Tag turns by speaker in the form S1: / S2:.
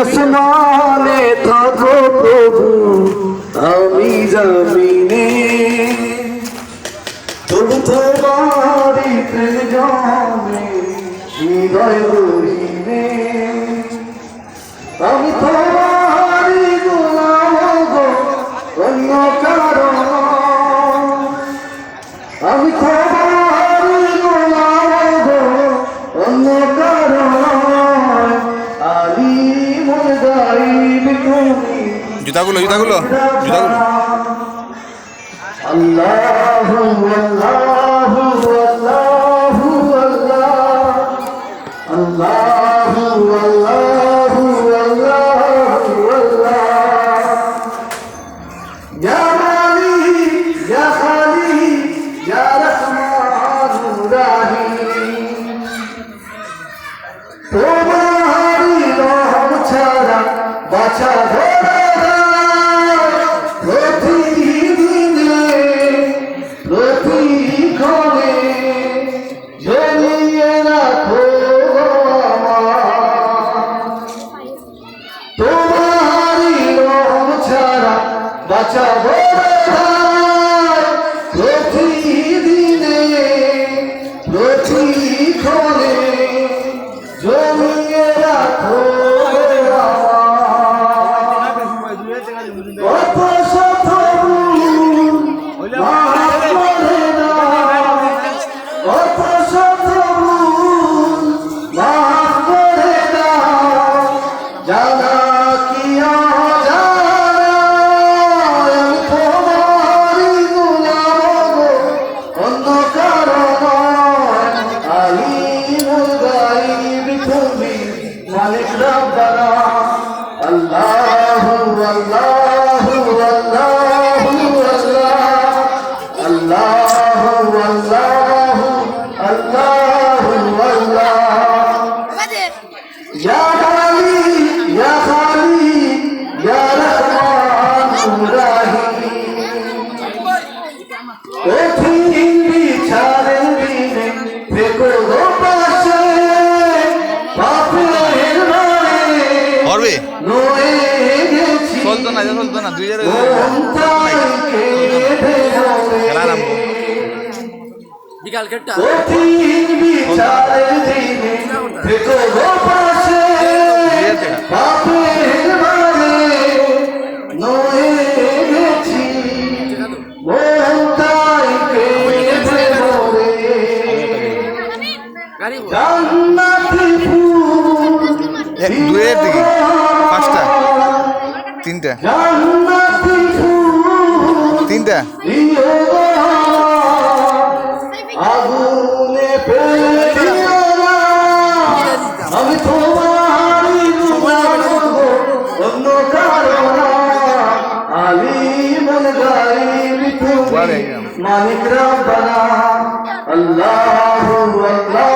S1: আসমানে থাকো প্রভু, আমি জমিনে। তবু তোমারই প্রেম হৃদয় গরিবে আমি তোমারই গোলাম গো অন্য কারণ। আমি
S2: জুতাগুলো জুতাগুলো জুতাগুলো।
S1: আল্লাহু আল্লাহু আল্লাহু আল্লাহ আল্লাহু আল্লাহু আল্লাহু আল্লাহ ইয়া মালিক ইয়া খালিক ইয়া রহমান রাহিম তোমারি রহম ছাড়া বাছা ধরা প্রতিদিনে প্রতিক্ষণে জমিয়ে আল্লাহু আল্লাহু গেছি।
S2: চলতো না চলতো না দুই হাজার খেলা
S3: বিকাল।
S1: জান্নাতি ফুল
S2: দুয়ের দিকে। পাঁচটা। তিনটা। তিনটা।
S1: মালিক রব্বানা। আল্লাহু আল্লাহ